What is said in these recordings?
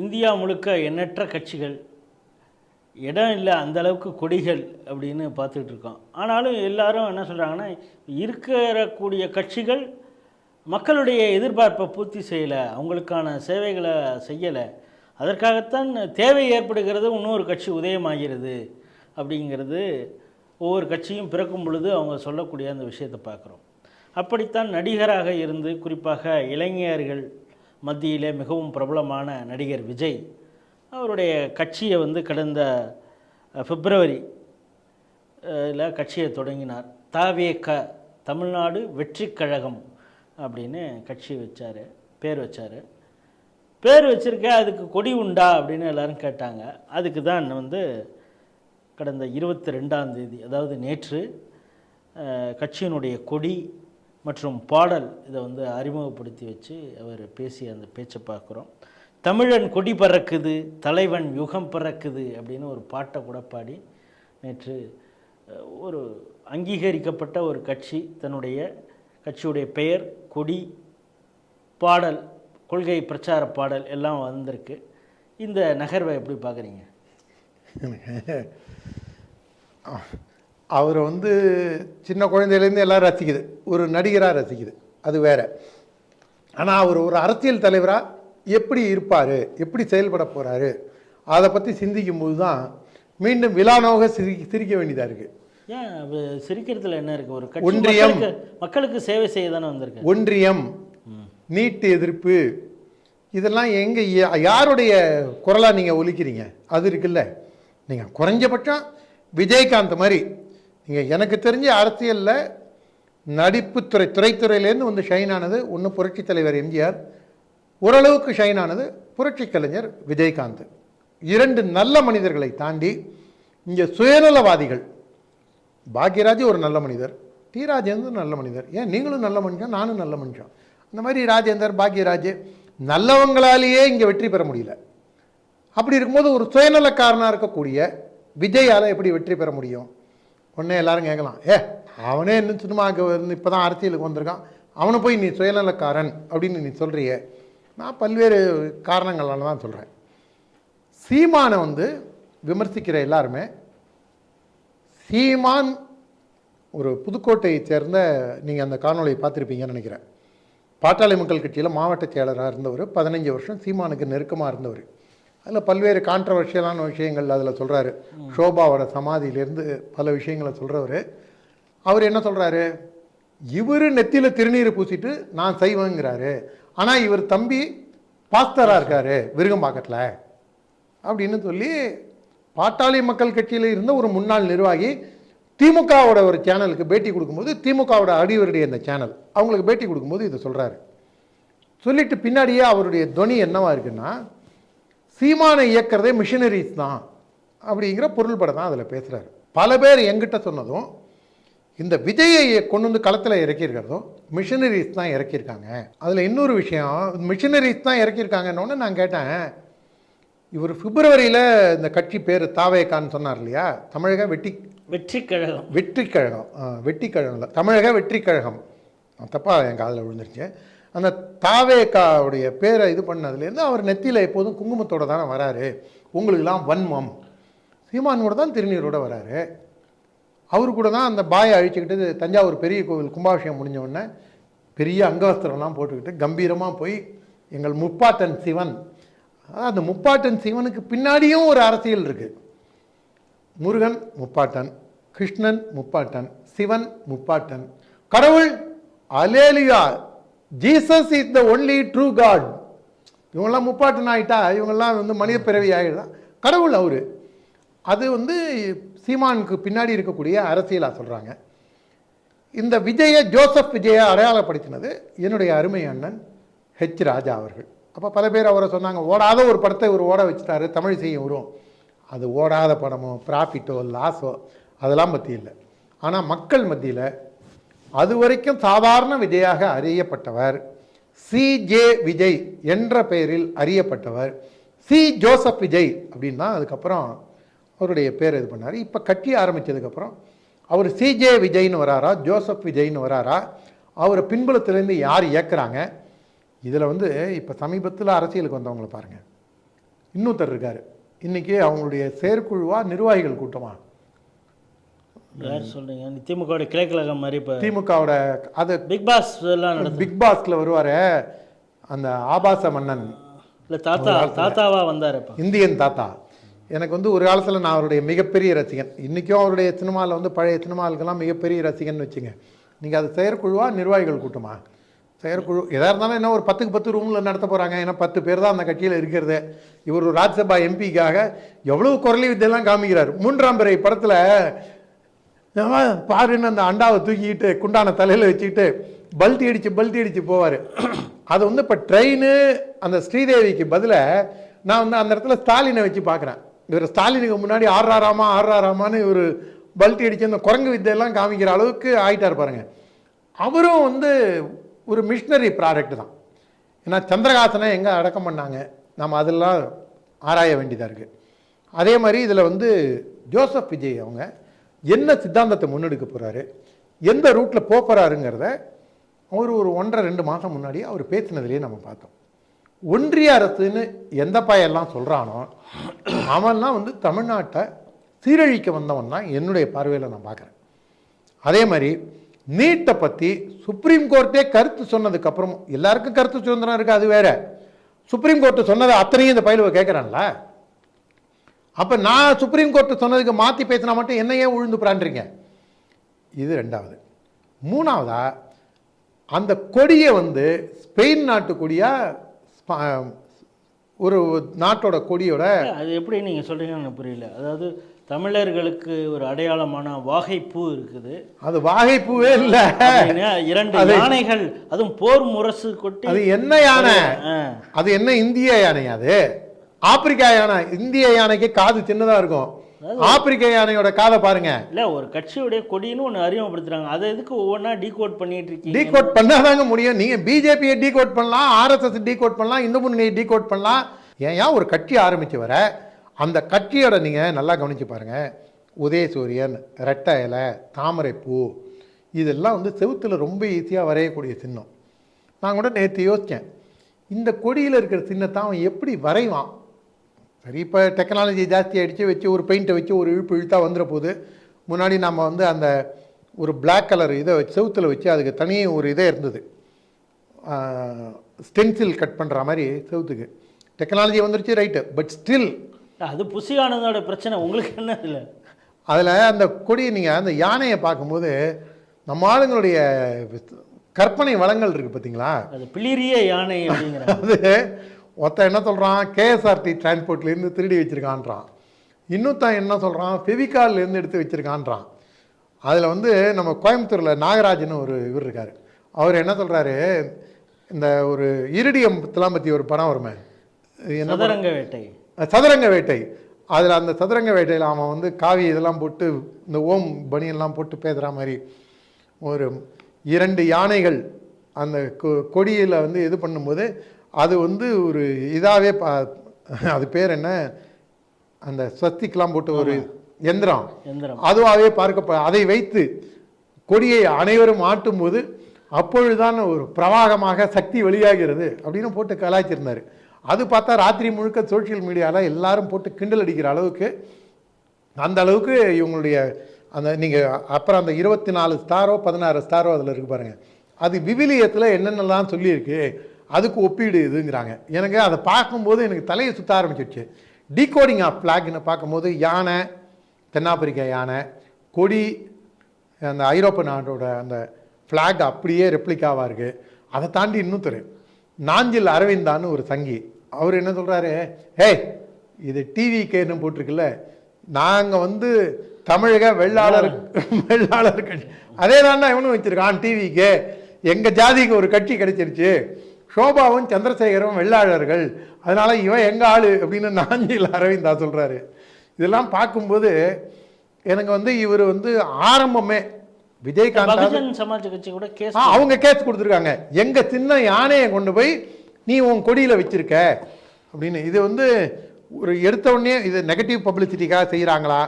India முழுக்க எண்ணற்ற கட்சிகள். இடம் இல்லை அந்த அளவுக்கு கொடிகள் அப்படின்னு பார்த்துட்டு இருக்கோம். ஆனாலும் எல்லாரும் என்ன சொல்கிறாங்கன்னா இருக்கக்கூடிய கட்சிகள் மக்களுடைய எதிர்பார்ப்பை பூர்த்தி செய்யலை அவங்களுக்கான சேவைகளை செய்யலை. அதற்காகத்தான் தேவை ஏற்படுகிறது இன்னொரு கட்சி உதயமாகிறது அப்படிங்கிறது ஒவ்வொரு கட்சியும் பிறக்கும் பொழுது அவங்க சொல்லக்கூடிய அந்த விஷயத்தை பார்க்குறோம். அப்படித்தான் நடிகராக இருந்து குறிப்பாக இளைஞர்கள் மத்தியிலே மிகவும் பிரபலமான நடிகர் விஜய் அவருடைய கட்சியை வந்து கடந்த பிப்ரவரி இதில் கட்சியை தொடங்கினார். தாவேக தமிழ்நாடு வெற்றி கழகம் அப்படின்னு கட்சி வச்சார் பேர் வச்சார். பேர் வச்சுருக்க அதுக்கு கொடி உண்டா அப்படின்னு எல்லோரும் கேட்டாங்க. அதுக்கு தான் வந்து கடந்த இருபத்தி ரெண்டாம் தேதி அதாவது நேற்று கட்சியினுடைய கொடி மற்றும் பாடல் இதை வந்து அறிமுகப்படுத்தி வச்சு அவர் பேசிய அந்த பேச்சை பார்க்குறோம். தமிழன் கொடி பறக்குது தலைவன் யுகம் பறக்குது அப்படின்னு ஒரு பாட்டை கூட பாடி நேற்று ஒரு அங்கீகரிக்கப்பட்ட ஒரு கட்சி தன்னுடைய கட்சியுடைய பெயர் கொடி பாடல் கொள்கை பிரச்சார பாடல் எல்லாம் வந்திருக்கு. இந்த நகர்வை எப்படி பார்க்குறீங்க? அவரை வந்து சின்ன குழந்தையிலேருந்து எல்லாம் ரசிக்குது. ஒரு நடிகராக ரசிக்குது. அது வேற. ஆனால் அவர் ஒரு அரசியல் தலைவராக எப்படி இருப்பார்? எப்படி செயல்பட போகிறாரு அதை பற்றி சிந்திக்கும் போது தான் மீண்டும் விழானோக சிரி சிரிக்க வேண்டியதாக இருக்குது ஏன்? சிரிக்கிறதுல என்ன இருக்குது ஒரு ஒன்றியம். மக்களுக்கு சேவை செய்ய தானே வந்திருக்கு. ஒன்றியம். நீட் எதிர்ப்பு. இதெல்லாம் எங்கே யாருடைய குரலாக நீங்கள் ஒலிக்கிறீங்க? அது இருக்குல்ல. நீங்கள் குறைஞ்சபட்சம் விஜயகாந்த் மாதிரி நீங்கள் எனக்கு தெரிஞ்ச அரசியலில் நடிப்புத்துறை துறைத்துறையிலேருந்து வந்து ஷைன் ஆனது ஒன்று புரட்சித் தலைவர் எம்ஜிஆர் ஓரளவுக்கு ஷைன் ஆனது புரட்சி கலைஞர் விஜயகாந்த். இரண்டு நல்ல மனிதர்களை தாண்டி இங்கே சுயநலவாதிகள். பாக்யராஜ் ஒரு நல்ல மனிதர் டி ராஜேந்தர் நல்ல மனிதர். ஏன்? நீங்களும் நல்ல மனுஷன் நானும் நல்ல மனுஷன். அந்த மாதிரி ராஜேந்தர் பாக்யராஜ் நல்லவங்களாலேயே இங்கே வெற்றி பெற முடியல. அப்படி இருக்கும்போது ஒரு சுயநலக்காரனாக இருக்கக்கூடிய விஜயால் எப்படி வெற்றி பெற முடியும்? உடனே எல்லாரும் கேட்கலாம். ஏ அவனே இன்னும் சினிமாவுக்கு வந்து இப்போ தான் அரசியலுக்கு வந்திருக்கான். அவனை போய் நீ சுயநலக்காரன் அப்படின்னு நீ சொல்கிறிய நான் பல்வேறு காரணங்களால தான் சொல்கிறேன் சீமானை வந்து விமர்சிக்கிற எல்லாருமே சீமான் ஒரு புதுக்கோட்டையை சேர்ந்த நீங்கள் அந்த காணொளியை பார்த்துருப்பீங்கன்னு நினைக்கிறேன். பாட்டாளி மக்கள் கட்சியில் மாவட்ட செயலராக இருந்தவர் பதினஞ்சு வருஷம் சீமானுக்கு நெருக்கமாக இருந்தவர். அதில் பல்வேறு கான்ட்ரவர்ஷியலான விஷயங்கள் அதில் சொல்கிறாரு ஷோபாவோட சமாதியிலேருந்து பல விஷயங்களை சொல்கிறவர் அவர் என்ன சொல்கிறாரு இவர் நெத்தியில் திருநீர் பூசிட்டு நான் செய்வேங்கிறாரு. ஆனால் இவர் தம்பி பாஸ்தராக இருக்காரு விருகம்பாக்கத்தில் அப்படின்னு சொல்லி பாட்டாளி மக்கள் கட்சியில் இருந்த ஒரு முன்னாள் நிர்வாகி திமுகவோட ஒரு சேனலுக்கு பேட்டி கொடுக்கும்போது திமுகவோட அடிவருடைய அந்த சேனல் அவங்களுக்கு பேட்டி கொடுக்கும்போது இதை சொல்கிறாரு சொல்லிட்டு பின்னாடியே அவருடைய துணி என்னவாக இருக்குன்னா சீமானை இயக்கிறதே மிஷினரிஸ் தான் அப்படிங்கிற பொருள்பட தான் அதில் பேசுகிறாரு பல பேர் எங்கிட்ட சொன்னதும் இந்த விஜயை கொண்டு வந்து களத்தில் இறக்கியிருக்கிறதும் மிஷினரிஸ் தான் இறக்கியிருக்காங்க. அதில் இன்னொரு விஷயம் மிஷினரிஸ் தான் இறக்கியிருக்காங்கன்னு நான் கேட்டேன். இவர் பிப்ரவரியில் இந்த கட்சி பேர் தாவேக்கான்னு சொன்னார் இல்லையா? தமிழக வெட்டி வெற்றி கழகம் வெற்றி கழகம் வெற்றி கழகம் தமிழக வெற்றி கழகம் தப்பாக என் காதில் விழுந்துருச்சு. அந்த தாவேக்காவுடைய பேரை இது பண்ணதுலேருந்து அவர் நெத்தியில் எப்போதும் குங்குமத்தோடு தானே வராரு. உங்களுக்கெல்லாம் வன்மம். சீமானோட கூட தான் திருநீரோட வராரு. அவரு கூட தான் அந்த பாயை அழிச்சுக்கிட்டு தஞ்சாவூர் பெரிய கோவில் கும்பாபிஷேகம் முடிஞ்ச உடனே பெரிய அங்கவஸ்திரம்லாம் போட்டுக்கிட்டு கம்பீரமாக போய் எங்கள் முப்பாட்டன் சிவன். அந்த முப்பாட்டன் சிவனுக்கு பின்னாடியும் ஒரு அரசியல் இருக்குது முருகன் முப்பாட்டன் கிருஷ்ணன் முப்பாட்டன் சிவன் முப்பாட்டன். கடவுள் hallelujah Jesus is the only true God இவங்கெல்லாம் முப்பாட்டன் ஆகிட்டா இவங்கெல்லாம் வந்து மனித பிறவி ஆகிடலாம் கடவுள் அவரு. அது வந்து சீமானுக்கு பின்னாடி இருக்கக்கூடிய அரசியலாக சொல்கிறாங்க இந்த விஜய ஜோசப் விஜயை அடையாளப்படுத்தினது என்னுடைய அருமை அண்ணன் ஹெச் ராஜா அவர்கள். அப்போ பல பேர் அவரை சொன்னாங்க ஓடாத ஒரு படத்தை இவர் ஓட வச்சுட்டாரு தமிழ் செய்யும் வரும். அது ஓடாத படமோ ப்ராஃபிட்டோ லாஸோ அதெல்லாம் பற்றி இல்லை. ஆனால் மக்கள் மத்தியில் அது வரைக்கும் சாதாரண விஜயாக அறியப்பட்டவர். சி ஜே விஜய் என்ற பெயரில் அறியப்பட்டவர். சி ஜோசப் விஜய் அப்படின்னு தான் அதுக்கப்புறம் அவருடைய பேர் இது பண்ணார். இப்போ கட்சி ஆரம்பித்ததுக்கப்புறம் அவர் சிஜே விஜய்னு வராரா ஜோசப் விஜய்னு வராரா அவரை பின்புலத்திலேருந்து யார் இயக்குறாங்க? இதில் வந்து இப்போ சமீபத்தில் அரசியலுக்கு வந்தவங்களை பாருங்கள் இன்னொருத்தர் இருக்கார். இன்றைக்கி அவங்களுடைய செயற்குழுவா நிர்வாகிகள் கூட்டமாக யார் சொல்றீங்க? திமுக கிளை கழகம் மாதிரி இப்போ திமுகவோட அது பிக் பாஸ் எல்லாம் பிக் பாஸ்ல வருவார் அந்த ஆபாச மன்னன். இல்லை தாத்தா தாத்தாவா வந்தார் இப்போ. இந்தியன் தாத்தா. எனக்கு வந்து ஒரு காலத்தில் நான் அவருடைய மிகப்பெரிய ரசிகன். இன்றைக்கும் அவருடைய சினிமாவில் வந்து பழைய சினிமாவுக்கெல்லாம் மிகப்பெரிய ரசிகன் வச்சுங்க. நீங்கள் அது செயற்குழுவா நிர்வாகிகள் கூட்டமா? செயற்குழு எதாக இருந்தாலும் என்ன ஒரு பத்துக்கு பத்து ரூமில் நடத்த போகிறாங்க ஏன்னா பத்து பேர் தான் அந்த கட்சியில் இருக்கிறது. இவர் ஒரு ராஜ்யசபா எம்பிக்காக எவ்வளவு குரலி வித்தையெல்லாம் காமிக்கிறார். மூன்றாம் பிறை படத்தில் பாருன்னு அந்த அண்டாவை தூக்கிக்கிட்டு குண்டான தலையில் வச்சுக்கிட்டு பல்ட்டி அடித்து பல்ட்டி அடித்து போவார். அது வந்து இப்போ ட்ரெயின் அந்த ஸ்ரீதேவிக்கு பதிலாக நான் வந்து அந்த இடத்துல ஸ்டாலினை வச்சு பார்க்குறேன் இவர் ஸ்டாலினுக்கு முன்னாடி ஆறாராமா ஆறாராமான்னு இவர் பல்ட்டி அடித்து அந்த குரங்கு வித்தையெல்லாம் காமிக்கிற அளவுக்கு ஆகிட்டார் பாருங்க. அவரும் வந்து ஒரு மிஷினரி ப்ராடக்ட் தான். ஏன்னா சந்திரகாசனை எங்கே அடக்கம் பண்ணாங்க? நம்ம அதெல்லாம் ஆராய வேண்டியதாக இருக்குது அதே மாதிரி இதில் வந்து ஜோசப் விஜய் அவங்க என்ன சித்தாந்தத்தை முன்னெடுக்க போகிறாரு எந்த ரூட்டில் போகிறாருங்கிறத அவர் ஒரு ஒன்றரை ரெண்டு மாதம் முன்னாடி அவர் பேசினதுலேயே நம்ம பார்த்தோம். ஒன்றிய அரசுன்னு எந்த பையெல்லாம் சொல்கிறானோ அவன்லாம் வந்து தமிழ்நாட்டை சீரழிக்க வந்தவன் தான் என்னுடைய பார்வையில் நான் பார்க்குறேன். அதே மாதிரி நீட்டை பற்றி சுப்ரீம் கோர்ட்டே கருத்து சொன்னதுக்கப்புறம் எல்லாருக்கும் கருத்து சுதந்திரம் இருக்குது அது வேறு. சுப்ரீம் கோர்ட்டு சொன்னதை அத்தனையும் இந்த பயிலுவை கேட்குறான்ல? அப்போ நான் சுப்ரீம் கோர்ட்டு சொன்னதுக்கு மாற்றி பேசினா மட்டும் என்ன ஏன் உழுந்து பிராண்டுறீங்க? இது ரெண்டாவது. மூணாவதா அந்த கொடியை வந்து ஸ்பெயின் நாட்டு கொடியா ஸ்பா- ஒரு நாட்டோட கொடியோட அது எப்படி நீங்கள் சொல்கிறீங்கன்னு புரியல. அதாவது தமிழர்களுக்கு ஒரு அடையாளமான வாகைப்பூ இருக்குது. அது வாகைப்பூவே இல்லை. இரண்டு யானைகள் அதுவும் போர் முரசு கொட்டி அது என்ன யானை. அது என்ன இந்திய யானை அது? ஆப்பிரிக்கா யானை இந்திய யானைக்கு காது சின்னதா இருக்கும். ஆப்பிரிக்க யானையோட காதை பாருங்க. இல்ல ஒரு கட்சியுடைய கொடின்னு ஒன்று அறிமுகப்படுத்துறாங்க. அதை எதுக்கு ஒவ்வொன்றா டீகோட் பண்ணிட்டு இருக்கீங்க? டீகோட் பண்ணாதாங்க முடியும். நீங்க பிஜேபியை டீகோட் பண்ணலாம் ஆர்எஸ்எஸ் டீகோட் பண்ணலாம் இந்து முன்னணியை டீகோட் பண்ணலாம். ஏன் ஏன் ஒரு கட்சி ஆரம்பிச்சு வர? அந்த கட்சியோட நீங்க நல்லா கவனிச்சு பாருங்க. உதயசூரியன் ரெட்டை இலை தாமரைப்பூ இதெல்லாம் வந்து செவுத்துல ரொம்ப ஈஸியாக வரையக்கூடிய சின்னம். நான் கூட நேற்று யோசித்தேன் இந்த கொடியில் இருக்கிற சின்னத்தை அவன் எப்படி வரைவான்? சரி இப்போ டெக்னாலஜி ஜாஸ்தி ஆயிடுச்சு வச்சு ஒரு பெயிண்ட்டை வச்சு ஒரு இழுப்பு இழுத்தா வந்துட போகுது முன்னாடி நம்ம வந்து அந்த ஒரு Black கலர் இதை வச்சு செவுத்தில் வச்சு அதுக்கு தனியே ஒரு இதே இருந்தது. ஸ்டென்சில் கட் பண்ணுற மாதிரி செவுத்துக்கு. டெக்னாலஜி வந்துருச்சு ரைட்டு பட் ஸ்டில் அது புசி ஆனந்தோட பிரச்சனை. உங்களுக்கு என்ன இல்லை அதில் அந்த கொடியை நீங்கள் அந்த யானையை பார்க்கும்போது நம்ம ஆளுங்களுடைய கற்பனை வளங்கள் இருக்குது பார்த்தீங்களா அது பிளிரிய யானை அப்படிங்கிற அது ஒருத்தன் என்ன சொல்கிறான் கேஎஸ்ஆர்டி டிரான்ஸ்போர்ட்லேருந்து திருடி வச்சுருக்கான்றான். இன்னொருத்தன் என்ன சொல்கிறான் ஃபெவிகால்லேருந்து எடுத்து வச்சுருக்கான்றான். அதில் வந்து நம்ம கோயம்புத்தூரில் நாகராஜன் ஒரு இவர் இருக்கார். அவர் என்ன சொல்கிறாரு இந்த ஒரு இருடியம்பத்தெல்லாம் பற்றி ஒரு படம் வருமே? சதுரங்க வேட்டை. சதுரங்க வேட்டை. அதில் அந்த சதுரங்க வேட்டையில் அவன் வந்து காவி இதெல்லாம் போட்டு இந்த ஓம் பனியெல்லாம் போட்டு பேசுகிற மாதிரி ஒரு இரண்டு யானைகள் அந்த கொ- கொடியில் வந்து இது பண்ணும்போது அது வந்து ஒரு இதாகவே பா அது பேர் என்ன? அந்த ஸ்வஸ்திக்கெலாம் போட்டு ஒரு எந்திரம். அதுவாகவே பார்க்க அதை வைத்து கொடியை அனைவரும் ஆட்டும்போது அப்பொழுதுதான் ஒரு பிரவாகமாக சக்தி வெளியாகிறது அப்படின்னு போட்டு கலாய்ச்சிருந்தார். அது பார்த்தா ராத்திரி முழுக்க சோஷியல் மீடியாவில் எல்லாரும் போட்டு கிண்டல் அடிக்கிற அளவுக்கு அந்த அளவுக்கு இவங்களுடைய அந்த நீங்கள் அப்புறம் அந்த இருபத்தி நாலு ஸ்டாரோ பதினாறு ஸ்டாரோ அதில் இருக்கு பாருங்க. அது விவிலியத்தில் என்னென்னலாம் சொல்லியிருக்கு? அதுக்கு ஒப்பீடு இதுங்கிறாங்க. எனக்கு அதை பார்க்கும்போது எனக்கு தலையை சுத்த ஆரம்பிச்சிடுச்சு டீகோடிங் ஆஃப் ஃப்ளாக்னு பார்க்கும்போது யானை தென்னாப்பிரிக்கா யானை கொடி அந்த ஐரோப்பா நாட்டோட அந்த ஃப்ளாக் அப்படியே ரெப்ளிகாவாக இருக்குது அதை தாண்டி இன்னொருத்தர் நாஞ்சில் அரவிந்தான்னு ஒரு சங்கி. அவர் என்ன சொல்கிறாரு ஏய் இது டிவிகேன்னு போட்டிருக்குல்ல நாங்கள் வந்து தமிழக வெள்ளாளர் வெள்ளாளர் கட்சி அதே தாண்டா இவனும் வச்சிருக்கான் டிவிக்கு எங்கள் ஜாதிக்கு ஒரு கட்சி கிடைச்சிருச்சு. சோபாவும் சந்திரசேகரும் வெள்ளாளர்கள். அதனால இவன் எங்க ஆளு அப்படின்னு நாஞ்சில் அரவிந்தா சொல்றாரு. இதெல்லாம் பார்க்கும்போது எனக்கு வந்து இவர் வந்து ஆரம்பமே விஜயகாந்த் சமாஜ் கட்சி கூட கேஸ் அவங்க கேஸ் கொடுத்துருக்காங்க. எங்க சின்ன யானையை கொண்டு போய் நீ உன் கொடியில வச்சிருக்க அப்படின்னு. இது வந்து ஒரு எடுத்த உடனே இது நெகட்டிவ் பப்ளிசிட்டிக்காக செய்கிறாங்களா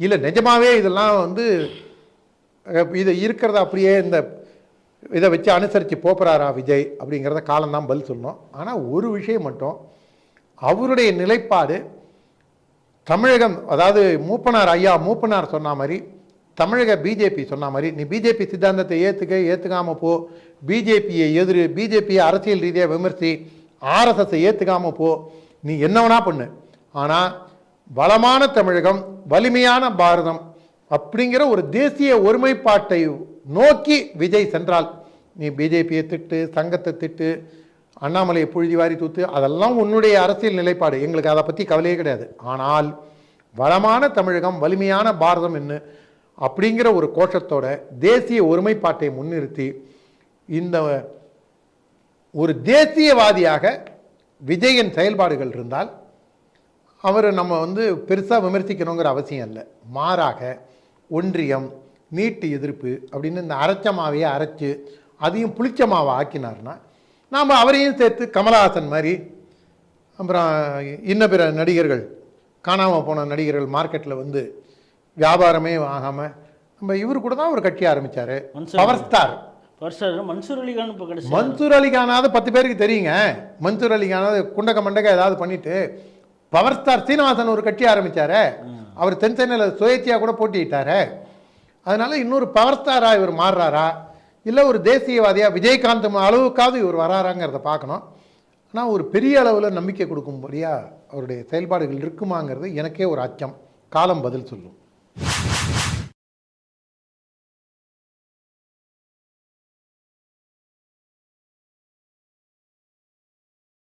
இல்லை நிஜமாவே இதெல்லாம் வந்து இது இருக்கிறத அப்படியே இந்த இதை வச்சு அனுசரித்து போப்புறாரா விஜய் அப்படிங்கிறத காலம்தான் பதில் சொல்லணும். ஆனால் ஒரு விஷயம் மட்டும் அவருடைய நிலைப்பாடு தமிழகம் அதாவது மூப்பனார் ஐயா மூப்பனார் சொன்ன மாதிரி தமிழக பிஜேபி சொன்ன மாதிரி நீ பிஜேபி சித்தாந்தத்தை ஏற்றுக்க ஏற்றுக்காமல் போ பிஜேபியை எதிர் பிஜேபியை அரசியல் ரீதியாக விமர்சி ஆர்எஸ்எஸ்ஸை ஏற்றுக்காமல் போ நீ என்ன வேணா பண்ணு. ஆனால் வளமான தமிழகம் வலிமையான பாரதம் அப்படிங்கிற ஒரு தேசிய ஒருமைப்பாட்டை நோக்கி விஜய் சென்றால் நீ பிஜேபியை திட்டு சங்கத்தை திட்டு அண்ணாமலையை புழுதி வாரி தூத்து அதெல்லாம் உன்னுடைய அரசியல் நிலைப்பாடு. எங்களுக்கு அதை பற்றி கவலையே கிடையாது. ஆனால் வளமான தமிழகம் வலிமையான பாரதம் என்ன அப்படிங்கிற ஒரு கோஷத்தோட தேசிய ஒருமைப்பாட்டை முன்னிறுத்தி இந்த ஒரு தேசியவாதியாக விஜயின் செயல்பாடுகள் இருந்தால் அவரை நம்ம வந்து பெருசாக விமர்சிக்கணுங்கிற அவசியம் இல்லை. மாறாக ஒன்றியம் நீட்டு எதிர்ப்பு அப்படின்னு இந்த அரைச்ச மாவையே அரைச்சு அதையும் புளிச்ச மாவை ஆக்கினார்னா நாம் அவரையும் சேர்த்து கமலஹாசன் மாதிரி அப்புறம் இன்ன பிற நடிகர்கள் காணாமல் போன நடிகர்கள் மார்க்கெட்டில் வந்து வியாபாரமே ஆகாமல் நம்ம இவர் கூட தான் ஒரு கட்சி ஆரம்பித்தார் பவர் ஸ்டார் மன்சூர் அலிகான் இப்போ மன்சூர் அலிகானாவது பத்து பேருக்கு தெரியுங்க. மன்சூர் அலிகானாவது குண்டக்க மண்டக்க ஏதாவது பண்ணிட்டு பவர் ஸ்டார் சீனிவாசன் ஒரு கட்சி ஆரம்பிச்சாரே. அவர் தென் சென்னையில் சுயேட்சையாக கூட போட்டியிட்டாரே. அதனால் இன்னொரு பவர் இவர் மாறுறாரா? இல்லை ஒரு தேசியவாதியாக விஜயகாந்த் அளவுக்காவது இவர் வராராங்கிறத பார்க்கணும். ஆனால் ஒரு பெரிய அளவில் நம்பிக்கை கொடுக்கும்படியாக அவருடைய செயல்பாடுகள் இருக்குமாங்கிறது எனக்கே ஒரு அச்சம். காலம் பதில் சொல்லும்.